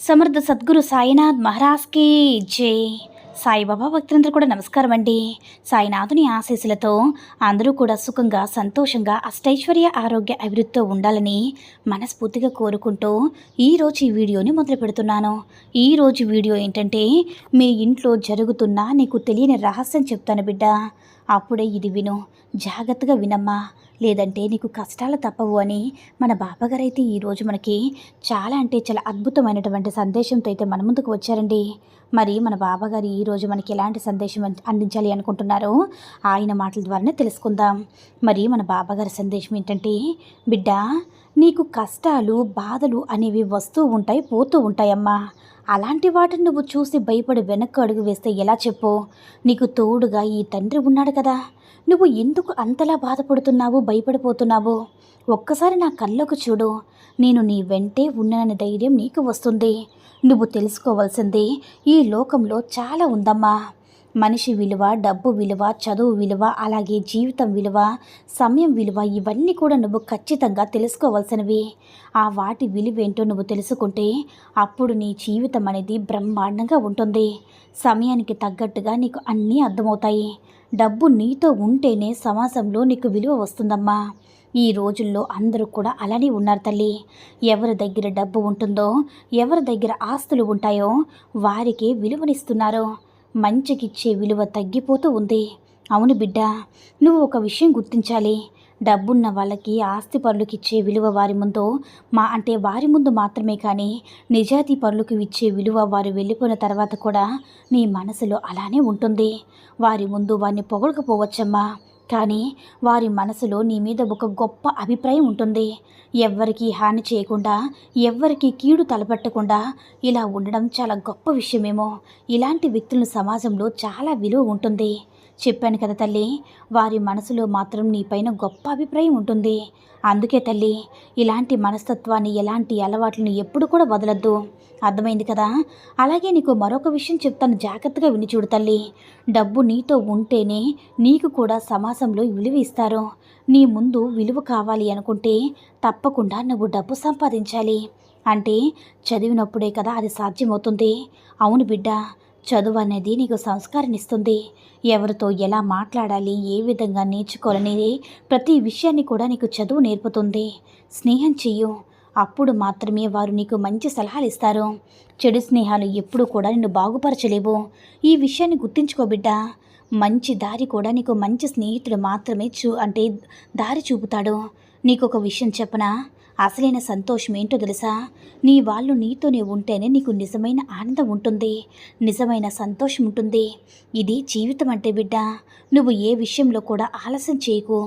సమర్థ సద్గురు సాయినాథ్ మహారాజ్కి జై. సాయిబాబా భక్తులందరూ కూడా నమస్కారం అండి. సాయినాథుని ఆశీస్సులతో అందరూ కూడా సుఖంగా సంతోషంగా అష్టైశ్వర్య ఆరోగ్య అభివృద్ధితో ఉండాలని మనస్ఫూర్తిగా కోరుకుంటూ ఈరోజు ఈ వీడియోని మొదలు పెడుతున్నాను. ఈరోజు వీడియో ఏంటంటే మీ ఇంట్లో జరుగుతున్న నీకు తెలియని రహస్యం చెప్తాను బిడ్డ. అప్పుడే ఇది విను. జాగ్రత్తగా వినమ్మా. లేదంటే నీకు కష్టాలు తప్పవు అని మన బాబాగారు అయితే ఈరోజు మనకి చాలా అంటే చాలా అద్భుతమైనటువంటి సందేశంతో అయితే మన ముందుకు వచ్చారండి. మరి మన బాబాగారు ఈరోజు మనకి ఎలాంటి సందేశం అందించాలి అనుకుంటున్నారో ఆయన మాటల ద్వారానే తెలుసుకుందాం. మరి మన బాబాగారి సందేశం ఏంటంటే బిడ్డ నీకు కష్టాలు బాధలు అనేవి వస్తూ ఉంటాయి పోతూ ఉంటాయమ్మా. అలాంటి వాటిని నువ్వు చూసి భయపడి వెనక్కు అడుగు వేస్తే ఎలా చెప్పు? నీకు తోడుగా ఈ తండ్రి ఉన్నాడు కదా. నువ్వు ఎందుకు అంతలా బాధపడుతున్నావు భయపడిపోతున్నావు? ఒక్కసారి నా కళ్ళకు చూడు. నేను నీ వెంటే ఉన్నానని ధైర్యం నీకు వస్తుంది. నువ్వు తెలుసుకోవాల్సింది ఈ లోకంలో చాలా ఉందమ్మా. మనిషి విలువ డబ్బు విలువ చదువు విలువ అలాగే జీవితం విలువ సమయం విలువ ఇవన్నీ కూడా నువ్వు ఖచ్చితంగా తెలుసుకోవాల్సినవి. ఆ వాటి విలువేంటో నువ్వు తెలుసుకుంటే అప్పుడు నీ జీవితం అనేది బ్రహ్మాండంగా ఉంటుంది. సమయానికి తగ్గట్టుగా నీకు అన్నీ అర్థమవుతాయి. డబ్బు నీతో ఉంటేనే సమాజంలో నీకు విలువ వస్తుందమ్మా. ఈ రోజుల్లో అందరూ కూడా అలానే ఉన్నారు తల్లి. ఎవరి దగ్గర డబ్బు ఉంటుందో ఎవరి దగ్గర ఆస్తులు ఉంటాయో వారికి విలువనిస్తున్నారు. మంచికిచ్చే విలువ తగ్గిపోతూ ఉంది. అవును బిడ్డ నువ్వు ఒక విషయం గుర్తించాలి. డబ్బున్న వాళ్ళకి ఆస్తి పనులకు ఇచ్చే విలువ వారి ముందు మా అంటే వారి ముందు మాత్రమే కానీ నిజాతి పనులకు ఇచ్చే విలువ వారు వెళ్ళిపోయిన తర్వాత కూడా నీ మనసులో అలానే ఉంటుంది. వారి ముందు వారిని పొగడకపోవచ్చమ్మా. కానీ వారి మనసులో నీ మీద ఒక గొప్ప అభిప్రాయం ఉంటుంది. ఎవ్వరికీ హాని చేయకుండా ఎవ్వరికీ కీడు తలపెట్టకుండా ఇలా ఉండడం చాలా గొప్ప విషయమేమో. ఇలాంటి వ్యక్తులను సమాజంలో చాలా విలువ ఉంటుంది. చెప్పాను కదా తల్లి వారి మనసులో మాత్రం నీపైన గొప్ప అభిప్రాయం ఉంటుంది. అందుకే తల్లి ఇలాంటి మనస్తత్వాన్ని ఎలాంటి అలవాట్లను ఎప్పుడు కూడా వదలద్దు. అర్థమైంది కదా? అలాగే నీకు మరొక విషయం చెప్తాను జాగ్రత్తగా విని చూడు తల్లి. డబ్బు నీతో ఉంటేనే నీకు కూడా సమాజంలో విలువ ఇస్తారు. నీ ముందు విలువ కావాలి అనుకుంటే తప్పకుండా నువ్వు డబ్బు సంపాదించాలి. అంటే చదివినప్పుడే కదా అది సాధ్యమవుతుంది. అవును బిడ్డ చదువు అనేది నీకు సంస్కారం ఇస్తుంది ఎవరితో ఎలా మాట్లాడాలి ఏ విధంగా నేర్చుకోవాలనేది ప్రతి విషయాన్ని కూడా నీకు చదువు నేర్పుతుంది. స్నేహం చెయ్యు. అప్పుడు మాత్రమే వారు నీకు మంచి సలహాలు ఇస్తారు చెడు స్నేహాలు ఎప్పుడూ కూడా నిన్ను బాగుపరచలేవు. ఈ విషయాన్ని గుర్తించుకో బిడ్డ. మంచి దారి కూడా నీకు మంచి స్నేహితుడు మాత్రమే చూ అంటే దారి చూపుతాడు. నీకు ఒక విషయం చెప్పనా? అసలైన సంతోషం ఏంటో తెలుసా? నీ వాళ్ళు నీతోనే ఉంటేనే నీకు నిజమైన ఆనందం ఉంటుంది నిజమైన సంతోషం ఉంటుంది. ఇది జీవితం అంటే బిడ్డ నువ్వు ఏ విషయంలో కూడా ఆలస్యం చేయకు.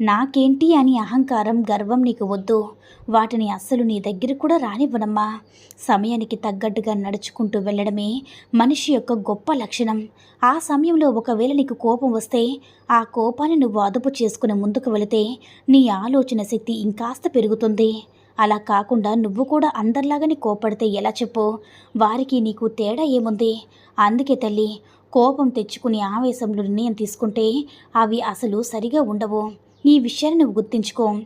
నాకేంటి అని అహంకారం గర్వం నీకు వద్దు. వాటిని అస్సలు నీ దగ్గర కూడా రానివ్వనమ్మా. సమయానికి తగ్గట్టుగా నడుచుకుంటూ వెళ్ళడమే మనిషి యొక్క గొప్ప లక్షణం. ఆ సమయంలో ఒకవేళ నీకు కోపం వస్తే ఆ కోపాన్ని నువ్వు అదుపు చేసుకుని ముందుకు వెళితే నీ ఆలోచన శక్తి ఇంకాస్త పెరుగుతుంది. అలా కాకుండా నువ్వు కూడా అందరిలాగానే కోపడితే ఎలా చెప్పు? వారికి నీకు తేడా ఏముంది? అందుకే తల్లి కోపం తెచ్చుకుని ఆవేశంలో నిర్ణయం తీసుకుంటే అవి అసలు సరిగా ఉండవు. ఈ విషయాన్ని నువ్వు గుర్తించుకో.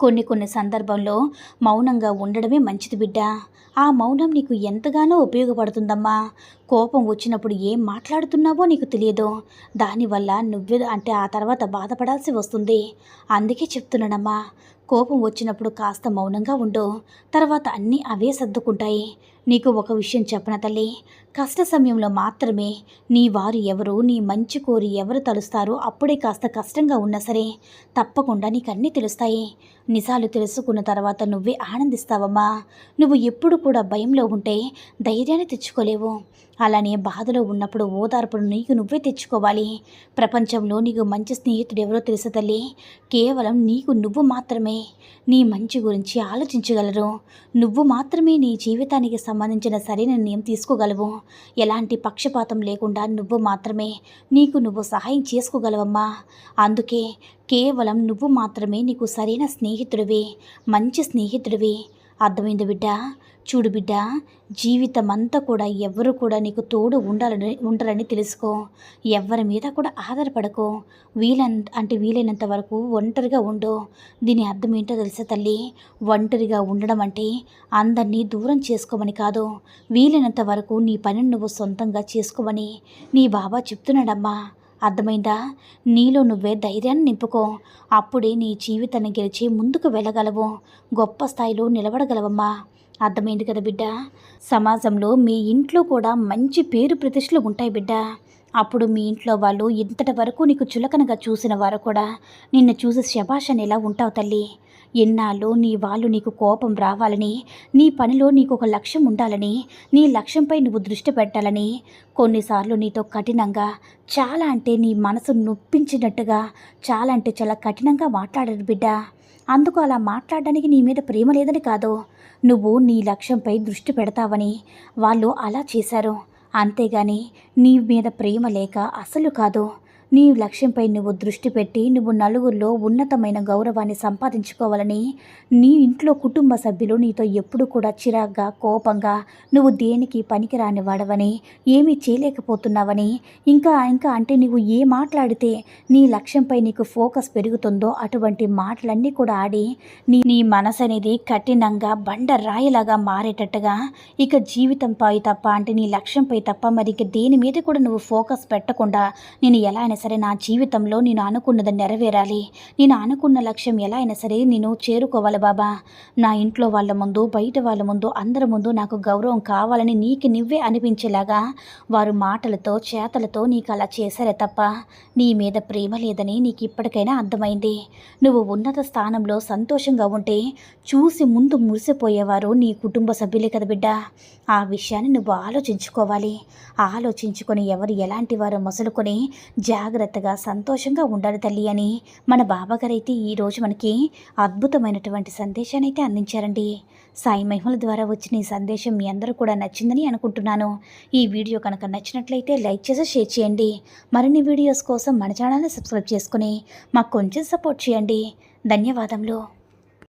కొన్ని కొన్ని సందర్భంలో మౌనంగా ఉండడమే మంచిది బిడ్డ. ఆ మౌనం నీకు ఎంతగానో ఉపయోగపడుతుందమ్మా. కోపం వచ్చినప్పుడు ఏం మాట్లాడుతున్నావో నీకు తెలియదు. దానివల్ల నువ్వే అంటే ఆ తర్వాత బాధపడాల్సి వస్తుంది. అందుకే చెప్తున్నానమ్మా. కోపం వచ్చినప్పుడు కాస్త మౌనంగా ఉండు. తర్వాత అన్నీ అవే సర్దుకుంటాయి. నీకు ఒక విషయం చెప్పన తల్లి? కష్ట సమయంలో మాత్రమే నీ వారు ఎవరు నీ మంచి కోరి ఎవరు తలుస్తారో అప్పుడే కాస్త కష్టంగా ఉన్నా సరే తప్పకుండా నీకు అన్నీ తెలుస్తాయి. నిజాలు తెలుసుకున్న తర్వాత నువ్వే ఆనందిస్తావమ్మా. నువ్వు ఎప్పుడు కూడా భయంలో ఉంటే ధైర్యాన్ని తెచ్చుకోలేవు. అలానే బాధలో ఉన్నప్పుడు ఓదార్పును నీకు నువ్వే తెచ్చుకోవాలి. ప్రపంచంలో నీకు మంచి స్నేహితుడు ఎవరో తెలుసు తల్లి. కేవలం నీకు నువ్వు మాత్రమే. నీ మంచి గురించి ఆలోచించగలరు. నువ్వు మాత్రమే నీ జీవితానికి సంబంధించిన సరైన నిర్ణయం తీసుకోగలవు. ఎలాంటి పక్షపాతం లేకుండా నువ్వు మాత్రమే. నీకు నువ్వు సహాయం చేసుకోగలవమ్మా. అందుకే కేవలం నువ్వు మాత్రమే నీకు సరైన స్నేహితుడివి. మంచి స్నేహితుడివి. అర్థమైంది బిడ్డ? చూడు బిడ్డ జీవితం అంతా కూడా ఎవ్వరు కూడా నీకు తోడు ఉండాలని ఉండరని తెలుసుకో. ఎవ్వరి మీద కూడా ఆధారపడకు. వీలంత అంటే వీలైనంత వరకు ఒంటరిగా ఉండు. దీని అర్థం ఏంటో తెలుసా తల్లి? ఒంటరిగా ఉండడం అంటే అందరినీ దూరం చేసుకోమని కాదు. వీలైనంత వరకు నీ పనిని నువ్వు సొంతంగా చేసుకోమని నీ బాబా చెప్తున్నాడమ్మా. అర్థమైందా? నీలో నువ్వే ధైర్యాన్ని నింపుకో. అప్పుడే నీ జీవితాన్ని గెలిచి ముందుకు వెళ్ళగలవు. గొప్ప స్థాయిలో నిలబడగలవమ్మా. అర్థమైంది కదా బిడ్డ? సమాజంలో మీ ఇంట్లో కూడా మంచి పేరు ప్రతిష్టలు ఉంటాయి బిడ్డ. అప్పుడు మీ ఇంట్లో వాళ్ళు ఇంతటి వరకు నీకు చులకనగా చూసిన వారు కూడా నిన్ను చూసి శభాష్ అని ఎలా ఉంటావు తల్లి? ఎన్నాళ్ళు నీ వాళ్ళు నీకు కోపం రావాలని నీ పనిలో నీకు ఒక లక్ష్యం ఉండాలని నీ లక్ష్యంపై నువ్వు దృష్టి పెట్టాలని కొన్నిసార్లు నీతో కఠినంగా చాలా అంటే నీ మనసు నొప్పించినట్టుగా చాలా అంటే చాలా కఠినంగా మాట్లాడరు బిడ్డ. అందుకు అలా మాట్లాడడానికి నీ మీద ప్రేమ లేదని కాదు. నువ్వు నీ లక్ష్యంపై దృష్టి పెడతావని వాళ్ళు అలా చేశారు. అంతేగాని నీ మీద ప్రేమ లేక అసలు కాదు. నీ లక్ష్యంపై నువ్వు దృష్టి పెట్టి నువ్వు నలుగురిలో ఉన్నతమైన గౌరవాన్ని సంపాదించుకోవాలని నీ ఇంట్లో కుటుంబ సభ్యులు నీతో ఎప్పుడు కూడా చిరాగ్గా కోపంగా నువ్వు దేనికి పనికిరాని వాడవని ఏమీ చేయలేకపోతున్నావని ఇంకా ఇంకా అంటే నువ్వు ఏ మాట్లాడితే నీ లక్ష్యంపై నీకు ఫోకస్ పెరుగుతుందో అటువంటి మాటలన్నీ కూడా ఆడి నీ నీ మనసు అనేది కఠినంగా బండ రాయిలాగా మారేటట్టుగా ఇక జీవితంపై తప్ప అంటే నీ లక్ష్యంపై తప్ప మరి ఇక దేని మీద కూడా నువ్వు ఫోకస్ పెట్టకుండా నేను ఎలా అయినా సరే నా జీవితంలో నేను అనుకున్నది నెరవేరాలి. నేను అనుకున్న లక్ష్యం ఎలా అయినా సరే నేను చేరుకోవాలి బాబా. నా ఇంట్లో వాళ్ళ ముందు బయట వాళ్ళ ముందు అందరి ముందు నాకు గౌరవం కావాలని నీకు నువ్వే అనిపించేలాగా వారు మాటలతో చేతలతో నీకు అలా చేశారే తప్ప నీ మీద ప్రేమ లేదని నీకు ఇప్పటికైనా అర్థమైంది. నువ్వు ఉన్నత స్థానంలో సంతోషంగా ఉంటే చూసి ముందు మురిసిపోయేవారు నీ కుటుంబ సభ్యులే కదా బిడ్డ. ఆ విషయాన్ని నువ్వు ఆలోచించుకోవాలి. ఆలోచించుకొని ఎవరు ఎలాంటి వారు మొసలుకొని జాగ్రత్తగా సంతోషంగా ఉండాలి తల్లి అని మన బాబాగారు అయితే ఈరోజు మనకి అద్భుతమైనటువంటి సందేశాన్ని అయితే అందించారండి. సాయి మహిమల ద్వారా వచ్చిన ఈ సందేశం మీ అందరూ కూడా నచ్చిందని అనుకుంటున్నాను. ఈ వీడియో కనుక నచ్చినట్లయితే లైక్ చేసి షేర్ చేయండి. మరిన్ని వీడియోస్ కోసం మన ఛానల్ని సబ్స్క్రైబ్ చేసుకుని మాకు కొంచెం సపోర్ట్ చేయండి. ధన్యవాదములు.